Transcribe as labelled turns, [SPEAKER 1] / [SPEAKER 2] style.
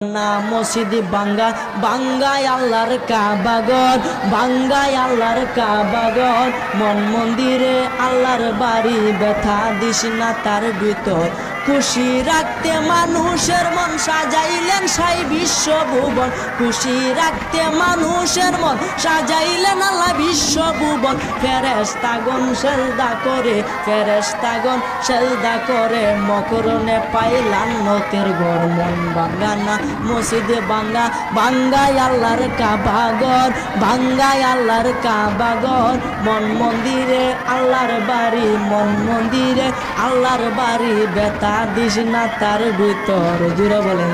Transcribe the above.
[SPEAKER 1] না মসজিদ বাঙ্গা, বাঙ্গায় আল্লাহর কাবাগর বাঙ্গায় আল্লাহর কাবাগর মন মন্দিরে আল্লাহর বাড়ি ব্যথা দিস না তার ভিতর। খুশি রাখতে মানুষের মন সাজাইলেন সাই বিশ্ব ভুবন খুশি রাখতে মানুষের মন সাজাইলেন আল্লাহ বিশ্ব ভুবন ফেরেস্তাগন সেলদা করে ফেরেস্তাগন সেলদা করে। মকরণে পাইলাম নতের ঘর, মন বাঙ্গানা মসজিদে বাঙ্গা বাঙ্গায় আল্লাহর কাবাগর বাঙ্গায় আল্লাহর কাবাগর মন মন্দিরে আল্লাহর বাড়ি, মন মন্দিরে আল্লাহর বাড়ি বেতা দিস না তার ভিতর জুড়ে বলেন